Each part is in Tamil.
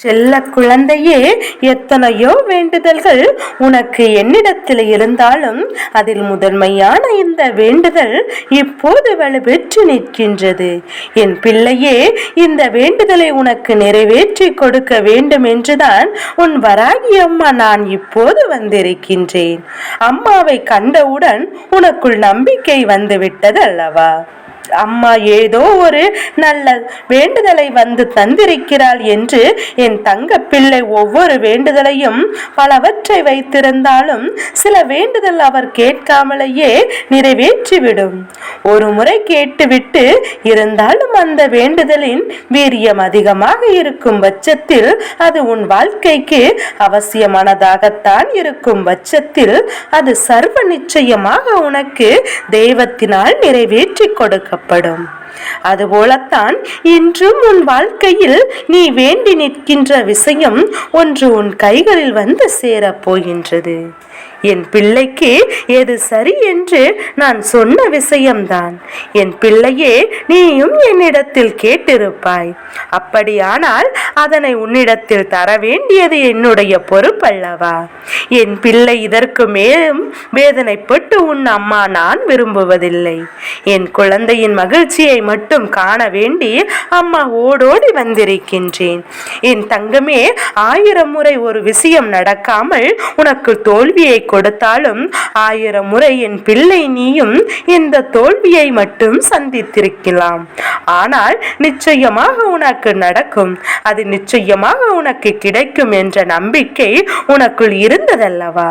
செல்ல குழந்தையே எத்தனையோ வேண்டுதல்கள் உனக்கு என்னிடத்தில் இருந்தாலும் அதில் முதன்மையான இந்த வேண்டுதல் இப்போது வலுப்பெற்று நிற்கின்றது. என் பிள்ளையே இந்த வேண்டுதலை உனக்கு நிறைவேற்றி கொடுக்க வேண்டும் என்றுதான் உன் வராகி அம்மா நான் இப்போது வந்திருக்கின்றேன். அம்மாவை கண்டவுடன் உனக்குள் நம்பிக்கை வந்துவிட்டது அல்லவா அம்மா ஏதோ ஒரு நல்ல வேண்டுதலை வந்து தந்திருக்கிறாள் என்று என் தங்க பிள்ளை ஒவ்வொரு வேண்டுதலையும் பலவற்றை வைத்திருந்தாலும் சில வேண்டுதல் அவர் கேட்காமலேயே நிறைவேற்றிவிடும். ஒரு முறை கேட்டுவிட்டு இருந்தாலும் அந்த வேண்டுதலின் வீரியம் அதிகமாக இருக்கும் பட்சத்தில் அது உன் வாழ்க்கைக்கு அவசியமானதாகத்தான் இருக்கும் பட்சத்தில் அது சர்வ நிச்சயமாக உனக்கு தெய்வத்தினால் நிறைவேற்றி கொடுக்கப்படும் அதுபோலத்தான் இன்றும் உன் வாழ்க்கையில் நீ வேண்டி நிற்கின்ற விஷயம் ஒன்று உன் கைகளில் வந்து சேரப் போகின்றது என் பிள்ளைக்கு எது சரி என்று நான் சொன்ன விஷயம்தான். என் பிள்ளையே நீயும் என்னிடத்தில் கேட்டிருப்பாய். அப்படியானால் அதனை உன்னிடத்தில் தர வேண்டியது என்னுடைய பொறுப்பல்லவா? என் பிள்ளை இதற்கு மேலும் வேதனைப்பட்டு உன் அம்மா நான் விரும்புவதில்லை. என் குழந்தையின் மகிழ்ச்சியை மட்டும் காண வேண்டி அம்மா ஓடோடி வந்திருக்கின்றேன். என் தங்கமே ஆயிரம் முறை ஒரு விஷயம் நடக்காமல் உனக்கு தோல்வியை கொடுத்தாலும் ஆயிரம் முறை என் பிள்ளை நீயும் இந்த தோல்வியை மட்டும் சந்தித்திருக்கலாம். ஆனால் நிச்சயமாக உனக்கு நடக்கும். அது நிச்சயமாக உனக்கு கிடைக்கும் என்ற நம்பிக்கை உனக்குள் இருந்ததல்லவா?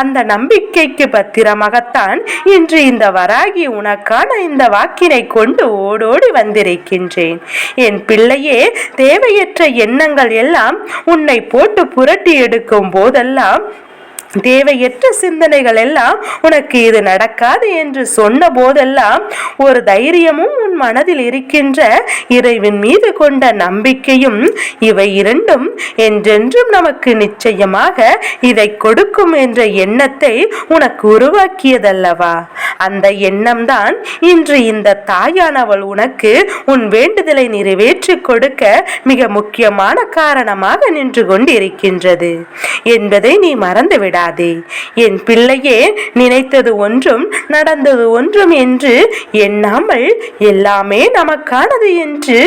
அந்த நம்பிக்கைக்கு பத்திரமாகத்தான் இன்று இந்த வராகி உனக்கான இந்த வாக்கினை கொண்டு ஓடோடி வந்திருக்கின்றேன். என் பிள்ளையே தேவையற்ற எண்ணங்கள் எல்லாம் உன்னை போட்டு புரட்டி எடுக்கும் போதெல்லாம் தேவையற்ற சிந்தனைகள் எல்லாம் உனக்கு இது நடக்காது என்று சொன்ன போதெல்லாம் ஒரு தைரியமும் உன் மனதில் இருக்கின்ற இறைவின் மீது கொண்ட நம்பிக்கையும் இவை இரண்டும் என்றென்றும் நமக்கு நிச்சயமாக இதை கொடுக்கும் என்ற எண்ணத்தை உனக்கு உருவாக்கியதல்லவா? அந்த எண்ணம்தான் இன்று இந்த தாயானவள் உனக்கு உன் வேண்டுதலை நிறைவேற்றி கொடுக்க மிக முக்கியமான காரணமாக நின்று கொண்டிருக்கின்றது என்பதை நீ மறந்து விடாதே. என் பிள்ளையே நினைத்தது ஒன்றும் நடந்தது ஒன்றும் என்று எண்ணாமல் எல்லாமே நமக்கானது என்று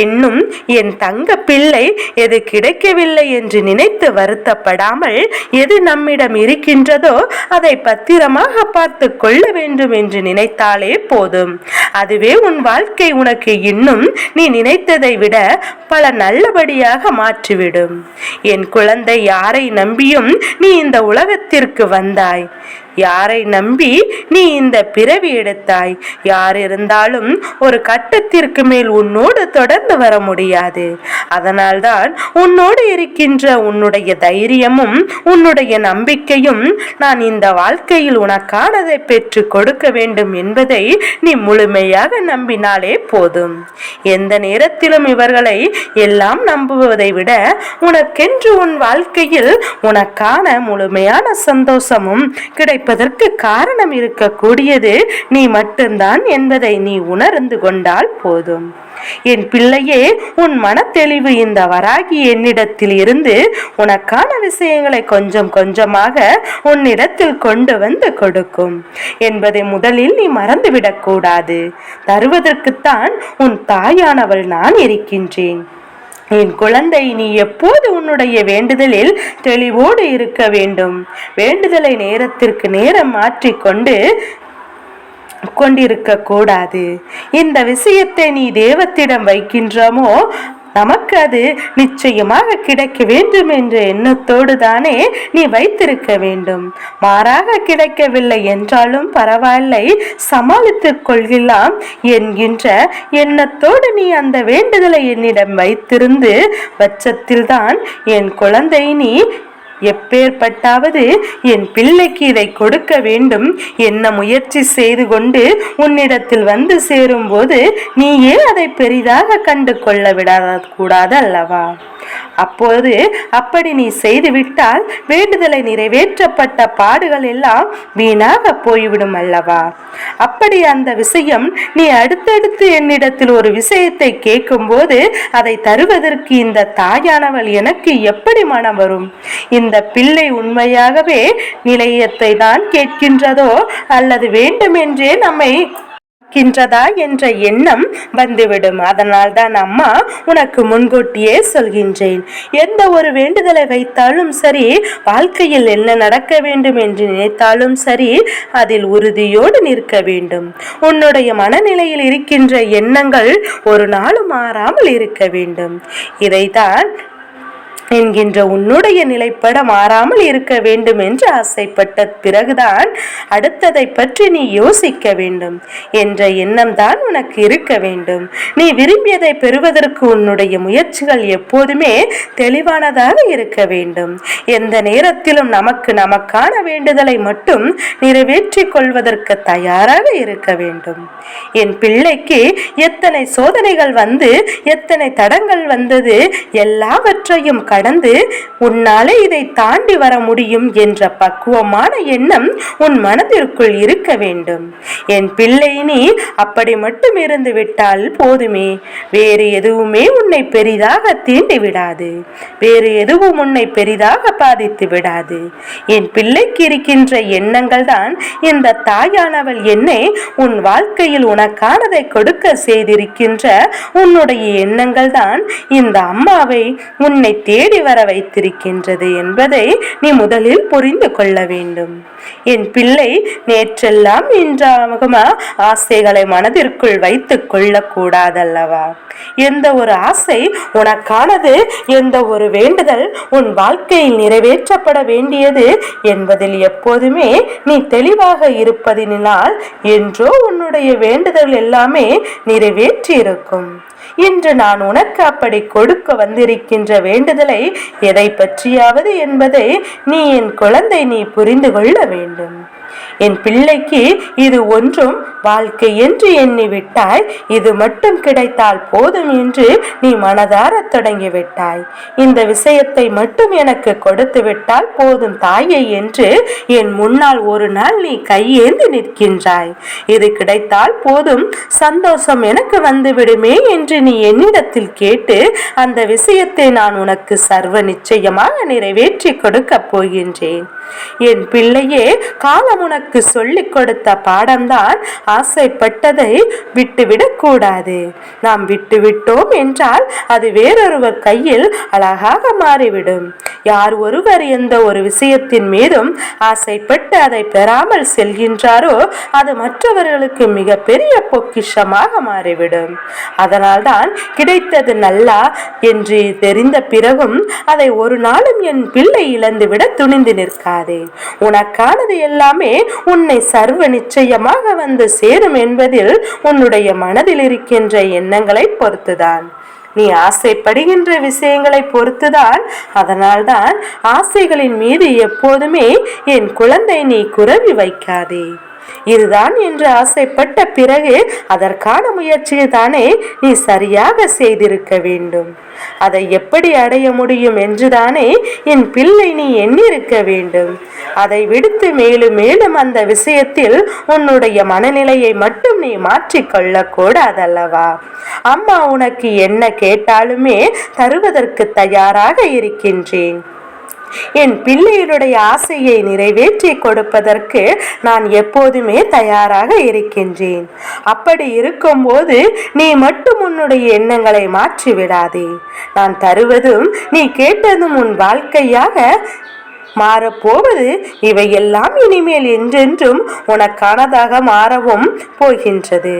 எண்ணும் என் தங்க பிள்ளை எது கிடைக்கவில்லை என்று நினைத்து வருத்தப்படாமல் எது நம்மிடம் இருக்கின்றதோ அதை பத்திரமாக பார்த்து கொள்ள வேண்டும் என்று நினைத்தாலே போதும். அதுவே உன் வாழ்க்கை உனக்கு இன்னும் நீ நினைத்ததை விட பல நல்லபடியாக மாற்றிவிடும். என் குழந்தை யாரை நம்பியும் நீ இந்த உலகத்திற்கு வந்தாய். யாரை நம்பி நீ இந்த பிறவி எடுத்தாய்? யார் இருந்தாலும் ஒரு கட்டத்திற்கு மேல் உன்னோடு தொடர்ந்து வர முடியாது. அதனால்தான் உன்னோடு இருக்கின்ற உன்னுடைய தைரியமும் உன்னுடைய நம்பிக்கையும் நான் இந்த வாழ்க்கையில் உனக்கானதை பெற்று கொடுக்க வேண்டும் என்பதை நீ முழுமையாக நம்பினாலே போதும். எந்த நேரத்திலும் இவர்களை எல்லாம் நம்புவதை விட உனக்கென்று உன் வாழ்க்கையில் உனக்கான முழுமையான சந்தோஷமும் கிடை கிடைப்பதற்கு காரணம் இருக்கக்கூடியது நீ மட்டும்தான் என்பதை நீ உணர்ந்து கொண்டால் போதும். என் பிள்ளையே உன் மனத்தெளிவு இந்த வராகி என்னிடத்தில் இருந்து உனக்கான விஷயங்களை கொஞ்சம் கொஞ்சமாக உன்னிடத்தில் கொண்டு வந்து கொடுக்கும். என்பதை முதலில் நீ மறந்துவிடக்கூடாது. தருவதற்குத்தான் உன் தாயானவள் நான் இருக்கின்றேன். என் குழந்தை நீ எப்போது உன்னுடைய வேண்டுதலில் தெளிவோடு இருக்க வேண்டும்? வேண்டுதலை நேரத்திற்கு நேரம் மாற்றிக்கொண்டு கொண்டிருக்க கூடாது. இந்த விஷயத்தை நீ தேவத்திடம் வைக்கின்றமோ நமக்கு அது நிச்சயமாக கிடைக்க வேண்டும் என்ற எண்ணத்தோடு தானே நீ வைத்திருக்க வேண்டும். மாறாக கிடைக்கவில்லை என்றாலும் பரவாயில்லை சமாளித்துக் கொள்கலாம் என்கின்ற எண்ணத்தோடு நீ அந்த வேண்டுதலை என்னிடம் வைத்திருந்து பட்சத்தில்தான் என் குழந்தை நீ எப்பேற்பட்டாவது என் பிள்ளைக்கு இதை கொடுக்க வேண்டும். என்ன முயற்சி செய்து கொண்டு உன்னிடத்தில் வந்து சேரும்போது நீயே அதை பெரிதாக கண்டு கொள்ள விடாத கூடாது அல்லவா அப்போது அப்படி நீ செய்துவிட்டால் வேண்டுதலை நிறைவேற்றப்பட்ட பாடுகள் எல்லாம் வீணாக போய்விடும் அல்லவா? அப்படி அந்த விஷயம் நீ அடுத்தடுத்து என்னிடத்தில் ஒரு விஷயத்தை கேட்கும்போது அதை தருவதற்கு இந்த தாயானவள் எனக்கு எப்படி மனம் வரும்? இந்த பிள்ளை உண்மையாகவே நிலையத்தை தான் கேட்கின்றதோ அல்லது வேண்டுமென்றே நம்மை கின்றதா என்ற எண்ணம் வந்துவிடும். அதனால் தான் அம்மா உனக்கு முன்கூட்டியே சொல்கின்றேன். எந்த ஒரு வேண்டுதலை வைத்தாலும் சரி வாழ்க்கையில் என்ன நடக்க வேண்டும் என்று நினைத்தாலும் சரி அதில் உறுதியோடு நிற்க வேண்டும். உன்னுடைய மனநிலையில் இருக்கின்ற எண்ணங்கள் ஒரு நாளும் மாறாமல் இருக்க வேண்டும். இதைத்தான் என்கின்ற உன்னுடைய நிலைப்பட மாறாமல் இருக்க வேண்டும் என்று ஆசைப்பட்ட பிறகுதான் அடுத்ததை பற்றி நீ யோசிக்க வேண்டும். என்ற எண்ணம் தான் உனக்கு இருக்க வேண்டும். நீ விரும்பியதை பெறுவதற்கு உன்னுடைய முயற்சிகள் எப்போதுமே தெளிவானதாக இருக்க வேண்டும். எந்த நேரத்திலும் நமக்கு நமக்கான வேண்டுதலை மட்டும் நிறைவேற்றி கொள்வதற்கு தயாராக இருக்க வேண்டும். என் பிள்ளைக்கு எத்தனை சோதனைகள் வந்து எத்தனை தடங்கள் வந்தது எல்லாவற்றையும் கடந்து உன்னால இதை தாண்டி வர முடியும் என்ற பக்குவமான எண்ணம் உன் மனதிற்குள் இருக்க வேண்டும். என் பிள்ளை நீ அப்படி மட்டும் இருந்து விட்டால் போதுமே. வேறு எதுவுமே உன்னை பெரிதாக தீண்டி விடாது. வேறு எதுவும் உன்னை பெரிதாக பாதித்து விடாது. என் பிள்ளைக்கு இருக்கின்ற எண்ணங்கள் தான் இந்த தாயானவள் என்னை உன் வாழ்க்கையில் உனக்கானதை கொடுக்க செய்திருக்கின்ற உன்னுடைய எண்ணங்கள் தான் இந்த அம்மாவை உன்னை தேடி தேடி வர வைத்திருக்கின்றது என்பதை நீ முதலில் புரிந்து கொள்ள வேண்டும். என் பிள்ளை நேற்றெல்லாம் இன்றாகமா ஆசைகளை மனதிற்குள் வைத்துக் கொள்ளக்கூடாதல்லவா? எந்த ஒரு ஆசை உனக்கானது எந்த ஒரு வேண்டுதல் உன் வாழ்க்கையில் நிறைவேற்றப்பட வேண்டியது என்பதில் எப்போதுமே நீ தெளிவாக இருப்பதினால் என்றோ உன்னுடைய வேண்டுதல் எல்லாமே நிறைவேற்றியிருக்கும். இன்று நான் உனக்கு அப்படி கொடுக்க வந்திருக்கின்ற வேண்டுதலை எதை பற்றியாவது என்பதை நீ என் குழந்தை நீ புரிந்து கொள்ள வேண்டும். என் பிள்ளைக்கு இது ஒன்றும் வாழ்க்கை என்று எண்ணிவிட்டாய். இது மட்டும் கிடைத்தால் போதும் என்று நீ மனதார தொடங்கிவிட்டாய். இந்த விஷயத்தை மட்டும் எனக்கு கொடுத்து விட்டால் போதும் தாயை என்று என் முன்னால் ஒரு நாள் நீ கையேந்து நிற்கின்றாய். இது கிடைத்தால் போதும் சந்தோஷம் எனக்கு வந்துவிடுமே என்று நீ என்னிடத்தில் கேட்டு அந்த விஷயத்தை நான் உனக்கு சர்வ நிச்சயமாக நிறைவேற்றி கொடுக்கப் போகின்றேன். என் பிள்ளையே காலம் உனக்கு சொல்லிக் கொடுத்த பாடம்தான் ஆசைப்பட்டதை விட்டுவிடக் கூடாது. நாம் விட்டுவிட்டோம் என்றால் அது வேறொருவர் கையில் அழகாக மாறிவிடும். யார் ஒருவர் எந்த ஒரு விஷயத்தின் மீதும் ஆசைப்பட்டு அதை பெறாமல் செல்கின்றாரோ அது மற்றவர்களுக்கு மிகப்பெரிய பொக்கிஷமாக மாறிவிடும். அதனால்தான் கிடைத்தது நல்லா என்று தெரிந்த பிறகும் அதை ஒரு நாளும் என் பிள்ளை இழந்துவிட துணிந்து நிற்காதே. உனக்கானது எல்லாமே உன்னை சர்வ நிச்சயமாக வந்து சேரும் என்பதில் உன்னுடைய மனதில் இருக்கின்ற எண்ணங்களை பொறுத்துதான். நீ ஆசைப்படுகின்ற விஷயங்களை பொறுத்துதான். அதனால்தான் ஆசைகளின் மீது எப்போதுமே என் குழந்தை நீ குறவி வைக்காதே. இதுதான் என்று ஆசைப்பட்ட பிறகு அதற்கான முயற்சியை தானே நீ சரியாக செய்திருக்க வேண்டும். அதை எப்படி அடைய முடியும் என்றுதானே என் பிள்ளை நீ எண்ணிருக்க வேண்டும். அதை விடுத்து மேலும் மேலும் அந்த விஷயத்தில் உன்னுடைய மனநிலையை மட்டும் நீ மாற்றிக்கொள்ள கூடாதல்லவா அம்மா உனக்கு என்ன கேட்டாலுமே தருவதற்கு தயாராக இருக்கின்றேன். என் பிள்ளைகளுடைய ஆசையை நிறைவேற்றி கொடுப்பதற்கு நான் எப்போதுமே தயாராக இருக்கின்றேன். அப்படி இருக்கும்போது நீ மட்டும் உன்னுடைய எண்ணங்களை மாற்றி விடாதே நான் தருவதும் நீ கேட்டதும் உன் வாழ்க்கையாக மாறப்போவது இவையெல்லாம் இனிமேல் என்றென்றும் உனக்கானதாக மாறவும் போகின்றது.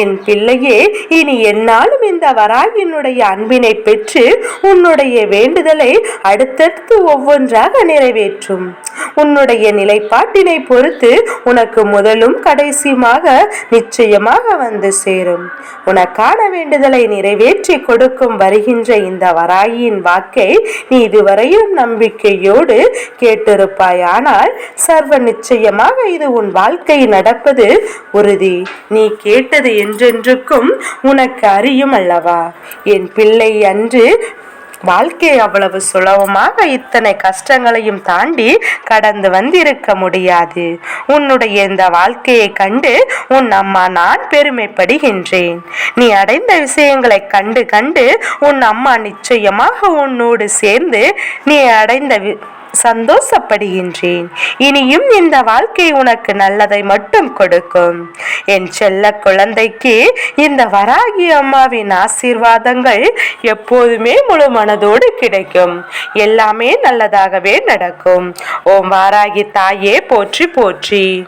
என் பிள்ளையே இனி என்னாலும் இந்த வராகினுடைய அன்பினை பெற்று உன்னுடைய வேண்டுதலை அடுத்தடுத்து ஒவ்வொன்றாக நிறைவேற்றும். உன்னுடைய நிலைப்பாட்டினை பொறுத்து உனக்கு முதலும் கடைசியுமாக நிச்சயமாக வந்து சேரும். உனக்கான வேண்டுதலை நிறைவேற்றி கொடுக்கும் வருகின்ற இந்த வராகியின் வாக்கை நீ இதுவரையும் நம்பிக்கையோடு கேட்டிருப்பாயானால் சர்வ நிச்சயமாக இது உன் வாழ்க்கை நடப்பது உறுதி. நீ கேட்டது என்றென்றுக்கும் உனக்கு அறியும் அல்லவா? என் பிள்ளை அன்று வாழ்க்கை அவ்வளவு சுலபமாக இத்தனை கஷ்டங்களையும் தாண்டி கடந்து வந்திருக்க முடியாது. உன்னுடைய இந்த வாழ்க்கையை கண்டு உன் அம்மா நான் பெருமைப்படுகின்றேன். நீ அடைந்த விஷயங்களை கண்டு கண்டு உன் அம்மா நிச்சயமாக உன்னோடு சேர்ந்து நீ அடைந்த வி- சந்தோஷப்படுகின்றேன். இனியும் இந்த வாழ்க்கை உனக்கு நல்லதை மட்டும் கொடுக்கும். என் செல்ல குழந்தைக்கு இந்த வராகி அம்மாவின் ஆசீர்வாதங்கள் எப்போதுமே முழு மனதோடு கிடைக்கும். எல்லாமே நல்லதாகவே நடக்கும். ஓம் வாராகி தாயே போற்றி போற்றி.